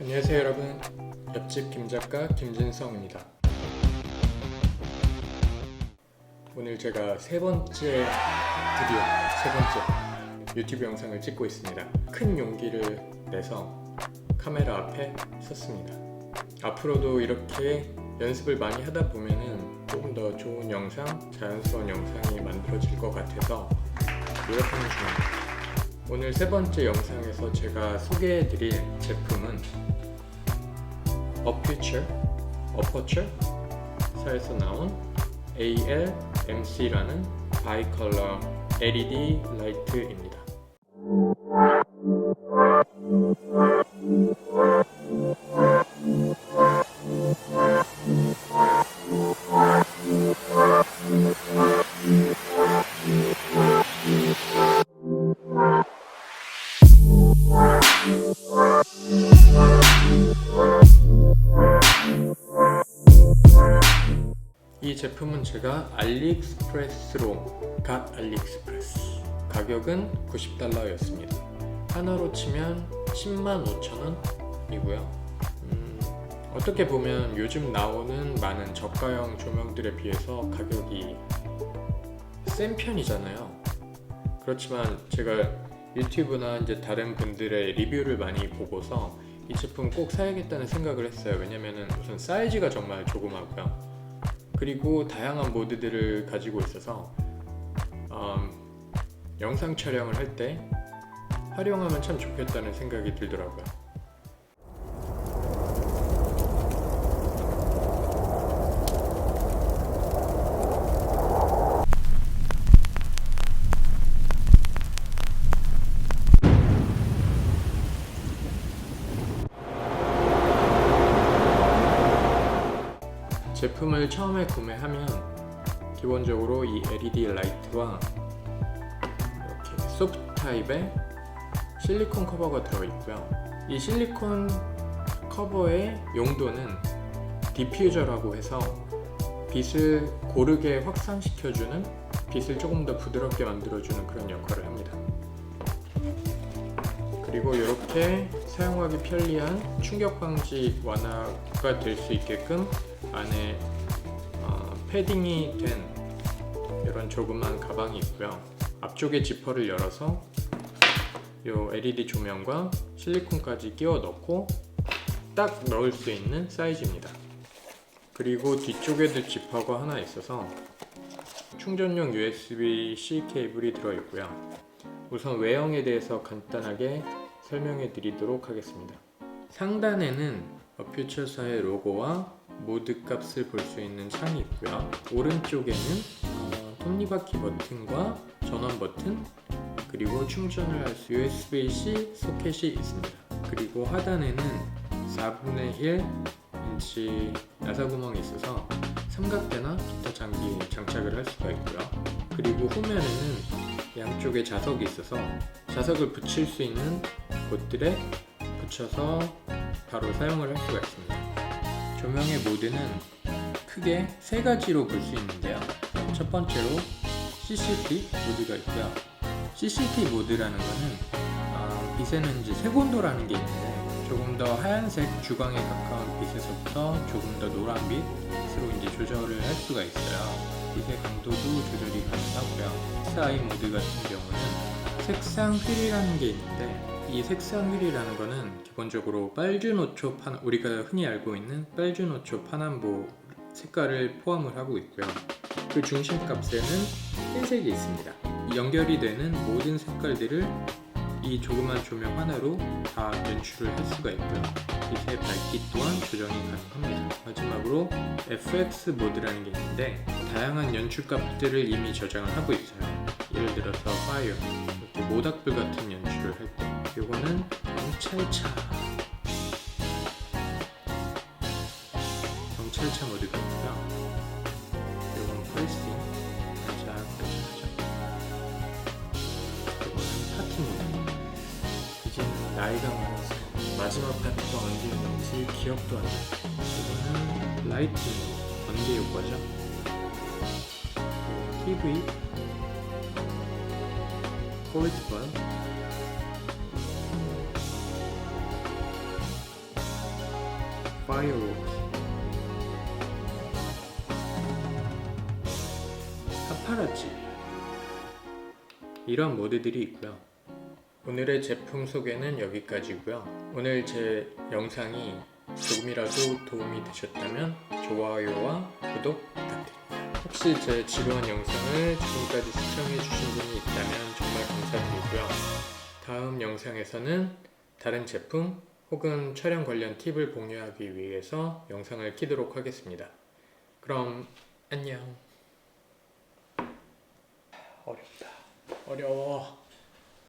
안녕하세요 여러분. 옆집 김작가 김진성입니다. 오늘 제가 세 번째 드디어 세 번째 유튜브 영상을 찍고 있습니다. 큰 용기를 내서 카메라 앞에 섰습니다. 앞으로도 이렇게 연습을 많이 하다 보면은 조금 더 좋은 영상, 자연스러운 영상이 만들어질 것 같아서 노력하는 중입니다 오늘 세 번째 영상에서 제가 소개해드릴 제품은 Aperture, Aperture 사에서 나온 ALMC라는 바이컬러 LED 라이트입니다. 이 제품은 제가 알리익스프레스로 갓 알리익스프레스. 가격은 90달러였습니다. 하나로 치면 10만 5천 원이고요. 음, 어떻게 보면 요즘 나오는 많은 저가형 조명들에 비해서 가격이 센 편이잖아요. 그렇지만 제가 유튜브나 이제 다른 분들의 리뷰를 많이 보고서 이 제품 꼭 사야겠다는 생각을 했어요. 왜냐면은 우선 사이즈가 정말 조그마고요 그리고 다양한 모드들을 가지고 있어서 음, 영상 촬영을 할 때 활용하면 참 좋겠다는 생각이 들더라고요. 제품을 처음에 구매하면 기본적으로 이 LED 라이트와 이렇게 소프트 타입의 실리콘 커버가 들어있고요. 이 실리콘 커버의 용도는 디퓨저라고 해서 빛을 고르게 확산시켜주는 빛을 조금 더 부드럽게 만들어주는 그런 역할을 합니다. 그리고 이렇게 사용하기 편리한 충격 방지 완화가 될 수 있게끔 안에 어, 패딩이 된 이런 조그만 가방이 있고요. 앞쪽에 지퍼를 열어서 이 LED 조명과 실리콘까지 끼워 넣고 딱 넣을 수 있는 사이즈입니다. 그리고 뒤쪽에도 지퍼가 하나 있어서 충전용 USB-C 케이블이 들어있고요. 우선 외형에 대해서 간단하게 설명해 드리도록 하겠습니다. 상단에는 어퓨처사의 로고와 모드 값을 볼 수 있는 창이 있고요. 오른쪽에는 어, 톱니바퀴 버튼과 전원 버튼 그리고 충전을 할 수 USB-C 소켓이 있습니다. 그리고 하단에는 4분의 1 인치 나사 구멍이 있어서 삼각대나 기타 장비 장착을 할 수가 있고요. 그리고 후면에는 양쪽에 자석이 있어서 자석을 붙일 수 있는 곳들에 붙여서 바로 사용을 할 수가 있습니다. 조명의 모드는 크게 세 가지로 볼 수 있는데요. 첫 번째로 CCT 모드가 있고요. CCT 모드라는 것은 어, 빛에는 이제 색온도라는 게 있는데 조금 더 하얀색 주광에 가까운 빛에서부터 조금 더 노란빛으로 이제 조절을 할 수가 있어요. 빛의 강도도 조절이 가능하고요. SI 모드 같은 경우는 색상 휠이라는 게 있는데 이 색상 휠이라는 거는 기본적으로 빨주노초 판 우리가 흔히 알고 있는 빨주노초 파남보 색깔을 포함을 하고 있고요. 그 중심 값에는 흰색이 있습니다. 연결이 되는 모든 색깔들을 이 조그만 조명 하나로 다 연출을 할 수가 있고요. 빛의 밝기 또한 조정이 가능합니다. 마지막으로 FX 모드라는 게 있는데 다양한 연출 값들을 이미 저장을 하고 있어요. 예를 들어서 파이어, 이렇게 모닥불 같은 연출을 할 때, 요거는 경찰차, 경찰차 모드가 있고요. 요건 프레스팅, 살짝 살짝 이거는 파티 모드. 이제는 나이가 많아서 마지막 파트가 언제 있는지 기억도 안 나요. 이거는 라이팅 번개 효과죠. TV 퀄리티 번 파이어웍스 파파라치 이런 모드들이 있고요. 오늘의 제품 소개는 여기까지고요. 오늘 제 영상이 조금이라도 도움이 되셨다면 좋아요와 구독 부탁드립니다. 혹시 제 지루한 영상을 지금까지 시청해 주신 분이 있다면 정말 감사드리고요. 다음 영상에서는 다른 제품 혹은 촬영 관련 팁을 공유하기 위해서 영상을 키도록 하겠습니다. 그럼 안녕. 어렵다. 어려워.